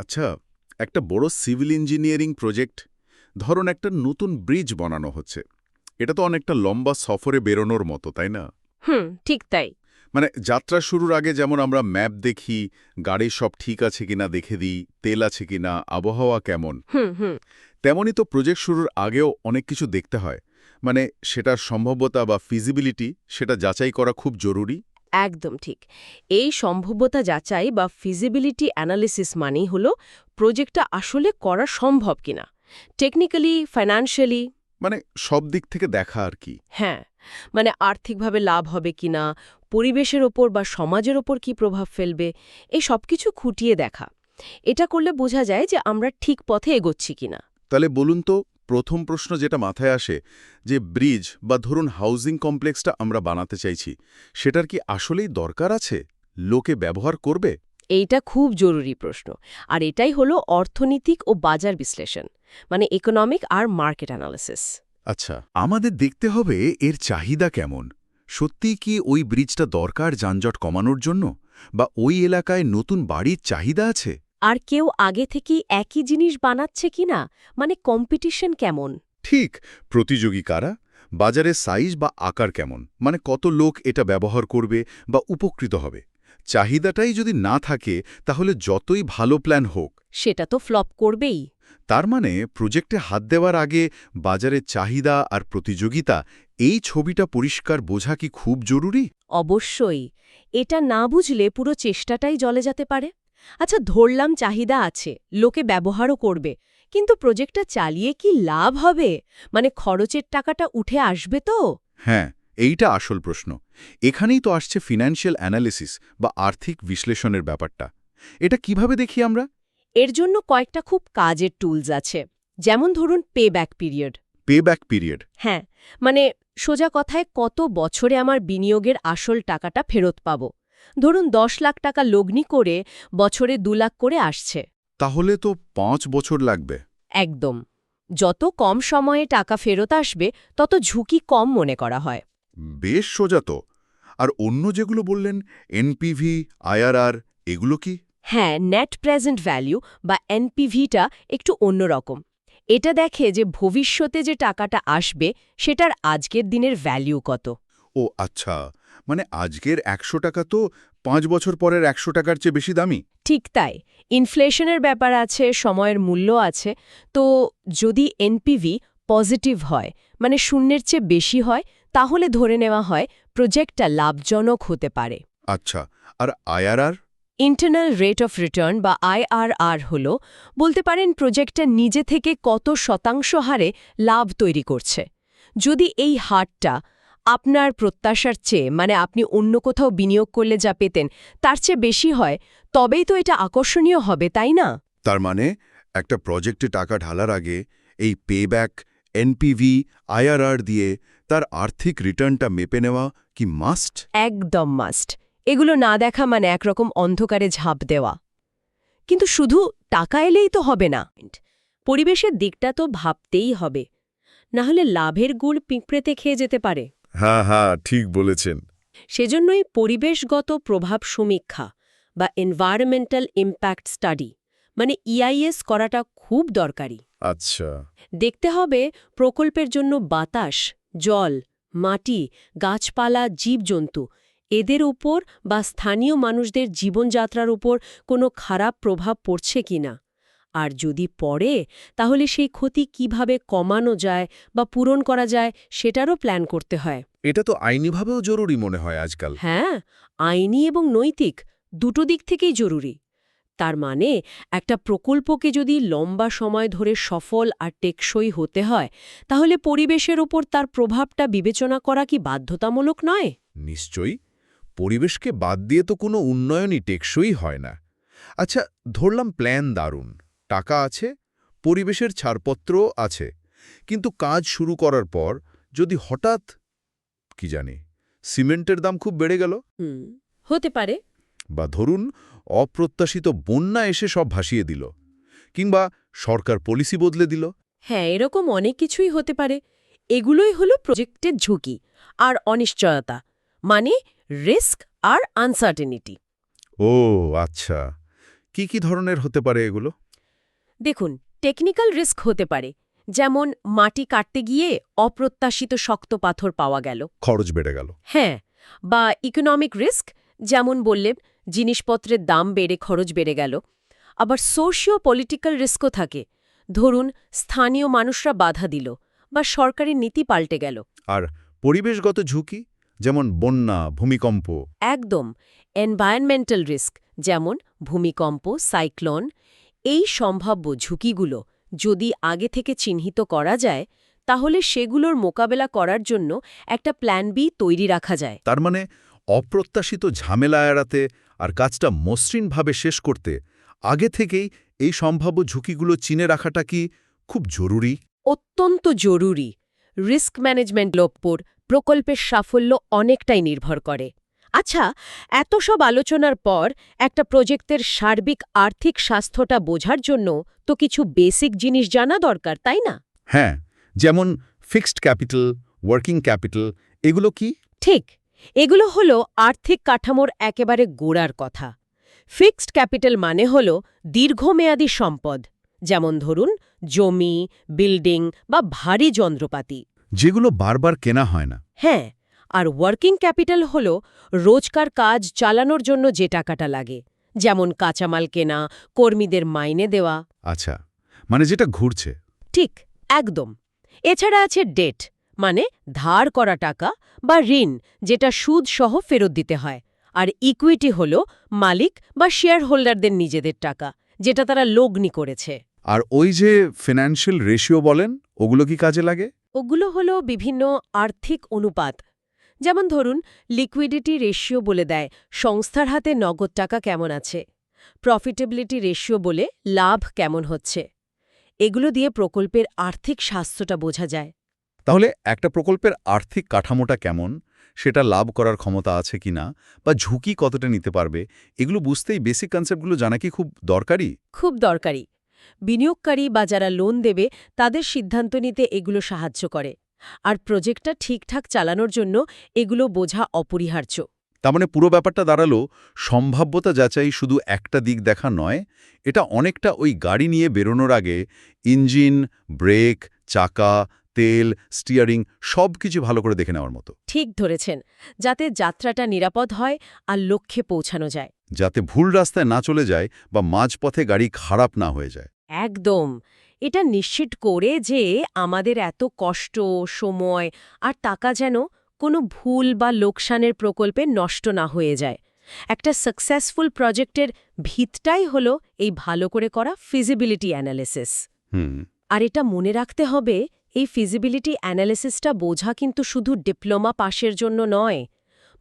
আচ্ছা একটা বড় সিভিল ইঞ্জিনিয়ারিং প্রজেক্ট ধরুন একটা নতুন ব্রিজ বানানো হচ্ছে। এটা তো অনেকটা লম্বা সফরে বেরোনোর মতো তাই না? হুম ঠিক তাই। মানে যাত্রা শুরুর আগে যেমন আমরা ম্যাপ দেখি গাড়ির সব ঠিক আছে কিনা দেখে দিই তেল আছে কিনা আবহাওয়া কেমন। তেমনই তো প্রজেক্ট শুরুর আগেও অনেক কিছু দেখতে হয়। মানে সেটার সম্ভাব্যতা বা ফিজিবিলিটি সেটা যাচাই করা খুব জরুরি। একদম ঠিক। এই সম্ভাব্যতা যাচাই বা ফিজিবিলিটি অ্যানালিসিস মানেই হল প্রজেক্টটা আসলে করা সম্ভব কিনা। টেকনিক্যালি ফাইন্যান্সিয়ালি মানে সব দিক থেকে দেখা আর কি। হ্যাঁ মানে আর্থিকভাবে লাভ হবে কিনা পরিবেশের ওপর বা সমাজের ওপর কি প্রভাব ফেলবে এই সব কিছু খুঁটিয়ে দেখা। এটা করলে বোঝা যায় যে আমরা ঠিক পথে এগোচ্ছি কিনা। তাহলে বলুন তো প্রথম প্রশ্ন যেটা মাথায় আসে যে ব্রিজ বা ধরুন হাউজিং কমপ্লেক্সটা আমরা বানাতে চাইছি সেটার কি আসলেই দরকার আছে? লোকে ব্যবহার করবে? এইটা খুব জরুরি প্রশ্ন। আর এটাই হলো অর্থনৈতিক ও বাজার বিশ্লেষণ মানে ইকোনমিক আর মার্কেট অ্যানালিসিস আচ্ছা আমাদের দেখতে হবে এর চাহিদা কেমন? সত্যিই কি ওই ব্রিজটা দরকার যানজট কমানোর জন্য? বা ওই এলাকায় নতুন বাড়ির চাহিদা আছে? আর কেউ আগে থেকেই একই জিনিস বানাচ্ছে কিনা মানে কম্পিটিশন কেমন? ঠিক প্রতিযোগী কারা? বাজারে সাইজ বা আকার কেমন? মানে কত লোক এটা ব্যবহার করবে বা উপকৃত হবে? চাহিদাটাই যদি না থাকে তাহলে যতই ভালো প্ল্যান হোক। সেটা তো ফ্লপ করবেই। তার মানে প্রজেক্টে হাত দেওয়ার আগে বাজারের চাহিদা আর প্রতিযোগিতা এই ছবিটা পরিষ্কার বোঝা কি খুব জরুরি? অবশ্যই। এটা না বুঝলে পুরো চেষ্টাটাই জলে যেতে পারে। আচ্ছা ধরলাম চাহিদা আছে লোকে ব্যবহারও করবে কিন্তু প্রজেক্টটা চালিয়ে কি লাভ হবে? মানে খরচের টাকাটা উঠে আসবে তো? হ্যাঁ এইটা আসল প্রশ্ন। এখানেই তো আসছে ফিনান্সিয়াল অ্যানালিসিস বা আর্থিক বিশ্লেষণের ব্যাপারটা। এটা কীভাবে দেখি আমরা? এর জন্য কয়েকটা খুব কাজের টুলস আছে যেমন ধরুন pay back period pay back period হ্যাঁ মানে সোজা কথায় কত বছরে আমার বিনিয়োগের আসল টাকাটা ফেরত পাব? ধরুন দশ লাখ টাকা লগ্নি করে বছরে দু লাখ করে আসছে। তাহলে তো পাঁচ বছর লাগবে। একদম। যত কম সময়ে টাকা ফেরত আসবে তত ঝুঁকি কম মনে করা হয়। বেশ সোজা তো। আর অন্য যেগুলো বললেন এনপিভি আইআরআর এগুলো কি? হ্যাঁ নেট প্রেজেন্ট ভ্যালু বা এনপিভিটা একটু অন্যরকম এটা দেখে যে ভবিষ্যতে যে টাকাটা আসবে সেটার আজকের দিনের ভ্যালু কত। ও আচ্ছা। মানে আজকের একশো টাকা তো পাঁচ বছর পরের একশো টাকার চেয়ে বেশি দামি। ঠিক তাই। ইনফ্লেশনের ব্যাপার আছে সময়ের মূল্য আছে তো যদি এনপিভি পজিটিভ হয় মানে শূন্যের চেয়ে বেশি হয় তাহলে ধরে নেওয়া হয় প্রজেক্টটা লাভজনক হতে পারে। আচ্ছা আর IRR internal rate of return বা আইআরআর হল বলতে পারেন প্রজেক্টটা নিজে থেকে কত শতাংশ হারে লাভ তৈরি করছে। যদি এই হারটা আপনার প্রত্যাশার চেয়ে মানে আপনি অন্য কোথাও বিনিয়োগ করলে যা পেতেন তার চেয়ে বেশি হয় তবেই তো এটা আকর্ষণীয় হবে তাই না? তার মানে একটা প্রজেক্টে টাকা ঢালার আগে এই পেব্যাক এনপিভি আইআরআর দিয়ে তার আর্থিক রিটার্নটা মেপে নেওয়া কি মাস্ট একদম মাস্ট এগুলো না দেখা মানে একরকম অন্ধকারে ঝাঁপ দেওয়া। কিন্তু শুধু টাকা এলেই তো হবে না। পরিবেশের দিকটা তো ভাবতেই হবে। না হলে লাভের গুড় পিঁপড়েতে খেয়ে যেতে পারে। হ্যাঁ হ্যাঁ ঠিক বলেছেন। সেজন্যই পরিবেশগত প্রভাব সমীক্ষা বা এনভায়রনমেন্টাল ইম্প্যাক্ট স্টাডি মানে ইআইএস করাটা খুব দরকারি। আচ্ছা। দেখতে হবে প্রকল্পের জন্য বাতাস জল মাটি গাছপালা জীবজন্তু এদের উপর বা স্থানীয় মানুষদের জীবনযাত্রার উপর কোনো খারাপ প্রভাব পড়ছে কিনা। আর যদি পড়ে তাহলে সেই ক্ষতি কীভাবে কমানো যায় বা পূরণ করা যায় সেটারও প্ল্যান করতে হয়। এটা তো আইনিভাবেও জরুরি মনে হয় আজকাল। হ্যাঁ আইনি এবং নৈতিক দুটো দিক থেকেই জরুরি। তার মানে একটা প্রকল্পকে যদি লম্বা সময় ধরে সফল আর টেকসই হতে হয় তাহলে পরিবেশের ওপর তার প্রভাবটা বিবেচনা করা কি বাধ্যতামূলক নয়? নিশ্চয়ই। পরিবেশকে বাদ দিয়ে তো কোনো উন্নয়নই টেকসই হয় না। আচ্ছা ধরলাম প্ল্যান দারুণ। টাকা আছে পরিবেশের ছাড়পত্রও আছে। কিন্তু কাজ শুরু করার পর যদি হঠাৎ কি জানি সিমেন্টের দাম খুব বেড়ে গেল? হতে পারে। বা ধরুন অপ্রত্যাশিত বন্যা এসে সব ভাসিয়ে দিল কিংবা সরকার পলিসি বদলে দিল। হ্যাঁ এরকম অনেক কিছুই হতে পারে। এগুলোই হলো প্রজেক্টের ঝুঁকি আর অনিশ্চয়তা মানে রিস্ক আর আনসার্টেনিটি। ও আচ্ছা। কি কি ধরনের হতে পারে এগুলো? দেখুন টেকনিক্যাল রিস্ক হতে পারে যেমন মাটি কাটতে গিয়ে অপ্রত্যাশিত শক্ত পাথর পাওয়া গেল। খরচ বেড়ে গেল। হ্যাঁ বা ইকোনমিক রিস্ক যেমন বললে জিনিসপত্রের দাম বেড়ে খরচ বেড়ে গেল। আবার সোশিও পলিটিক্যাল রিস্কও থাকে। ধরুন স্থানীয় মানুষরা বাধা দিল বা সরকারি নীতি পাল্টে গেল। আর পরিবেশগত ঝুঁকি যেমন বন্যা ভূমিকম্প। একদম এনভায়রনমেন্টাল রিস্ক যেমন ভূমিকম্প সাইক্লোন এই সম্ভাব্য ঝুঁকিগুলো যদি আগে থেকে চিহ্নিত করা যায় তাহলে সেগুলোর মোকাবেলা করার জন্য একটা প্ল্যান বি তৈরি রাখা যায়। তার মানে অপ্রত্যাশিত ঝামেলা এড়াতে আর কাজটা মসৃণভাবে শেষ করতে আগে থেকেই এই সম্ভাব্য ঝুঁকিগুলো চিনে রাখাটা কি খুব জরুরি? অত্যন্ত জরুরি। রিস্ক ম্যানেজমেন্ট ওপর প্রকল্পের সাফল্য অনেকটাই নির্ভর করে। আচ্ছা এত সব আলোচনার পর একটা প্রজেক্টের সার্বিক আর্থিক স্বাস্থ্যটা বোঝার জন্য তো কিছু বেসিক জিনিস জানা দরকার তাই না? হ্যাঁ যেমন ফিক্সড ক্যাপিটাল ওয়ার্কিং ক্যাপিটাল এগুলো কি? ঠিক এগুলো হলো আর্থিক কাঠামোর একেবারে গোড়ার কথা। ফিক্সড ক্যাপিটাল মানে হল দীর্ঘমেয়াদী সম্পদ যেমন ধরুন জমি বিল্ডিং বা ভারী যন্ত্রপাতি। যেগুলো বারবার কেনা হয় না। হ্যাঁ আর ওয়ার্কিং ক্যাপিটাল হল রোজকার কাজ চালানোর জন্য যে টাকাটা লাগে যেমন কাঁচামাল কেনা কর্মীদের মাইনে দেওয়া। আচ্ছা মানে যেটা ঘুরছে। ঠিক একদম। এছাড়া আছে ডেট মানে ধার করা টাকা বা ঋণ যেটা সুদ সহ ফেরত দিতে হয়। আর ইকুইটি হল মালিক বা শেয়ার হোল্ডারদের নিজেদের টাকা যেটা তারা লগ্নি করেছে। আর ওই যে ফিনান্সিয়াল রেশিও বলেন ওগুলো কি কাজে লাগে? ওগুলো হলো বিভিন্ন আর্থিক অনুপাত যেমন ধরুন লিকুইডিটি রেশিও বলে দেয় সংস্থার হাতে নগদ টাকা কেমন আছে প্রফিটেবিলিটি রেশিও বলে লাভ কেমন হচ্ছে। এগুলো দিয়ে প্রকল্পের আর্থিক স্বাস্থ্যটা বোঝা যায়। তাহলে একটা প্রকল্পের আর্থিক কাঠামোটা কেমন সেটা লাভ করার ক্ষমতা আছে কিনা বা ঝুঁকি কতটা নিতে পারবে এগুলো বুঝতেই বেসিক কনসেপ্টগুলো জানা কি খুব দরকারি? খুব দরকারি। বিনিয়োগকারী বা যারা লোন দেবে তাদের সিদ্ধান্ত নিতে এগুলো সাহায্য করে। আর প্রজেক্টটা ঠিকঠাক চালানোর জন্য এগুলো বোঝা অপরিহার্য। তার মানে পুরো ব্যাপারটা দাঁড়াল সম্ভাব্যতা যাচাই শুধু একটা দিক দেখা নয় এটা অনেকটা ওই গাড়ি নিয়ে বেরোনোর আগে ইঞ্জিন ব্রেক চাকা তেল স্টিয়ারিং সব কিছু ভালো করে দেখে নেওয়ার মতো। ঠিক ধরেছেন যাতে যাত্রাটা নিরাপদ হয় আর লক্ষ্যে পৌঁছানো যায়। যাতে ভুল রাস্তায় না চলে যায় বা মাঝপথে গাড়ি খারাপ না হয়ে যায়। একদম। এটা নিশ্চিত করে যে আমাদের এত কষ্ট সময় আর টাকা যেন কোনো ভুল বা লোকসানের প্রকল্পে নষ্ট না হয়ে যায়। একটা সাকসেসফুল প্রজেক্টের ভিতটাই হলো এই ভালো করে করা ফিজিবিলিটি অ্যানালিসিস হুম। আর এটা মনে রাখতে হবে এই ফিজিবিলিটি অ্যানালিসিসটা বোঝা কিন্তু শুধু ডিপ্লোমা পাশের জন্য নয়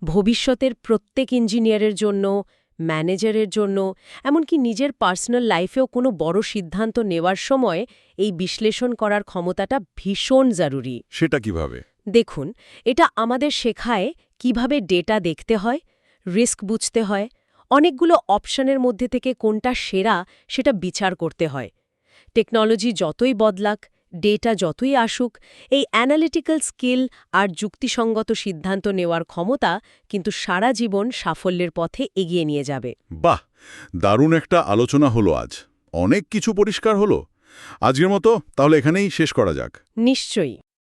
ভবিষ্যতের প্রত্যেক ইঞ্জিনিয়ারের জন্য ম্যানেজারের জন্য এমনকি নিজের পার্সোনাল লাইফেও কোনো বড় সিদ্ধান্ত নেওয়ার সময় এই বিশ্লেষণ করার ক্ষমতাটা ভীষণ জরুরি। সেটা কীভাবে? দেখুন এটা আমাদের শেখায় কীভাবে ডেটা দেখতে হয় রিস্ক বুঝতে হয় অনেকগুলো অপশনের মধ্যে থেকে কোনটা সেরা সেটা বিচার করতে হয়। টেকনোলজি যতই বদলাক ডেটা যতই আসুক এই অ্যানালিটিক্যাল স্কিল আর যুক্তিসঙ্গত সিদ্ধান্ত নেওয়ার ক্ষমতা কিন্তু সারা জীবন সাফল্যের পথে এগিয়ে নিয়ে যাবে। বাহ! দারুণ একটা আলোচনা হলো আজ। অনেক কিছু পরিষ্কার হলো। আজকের মতো তাহলে এখানেই শেষ করা যাক। নিশ্চয়ই।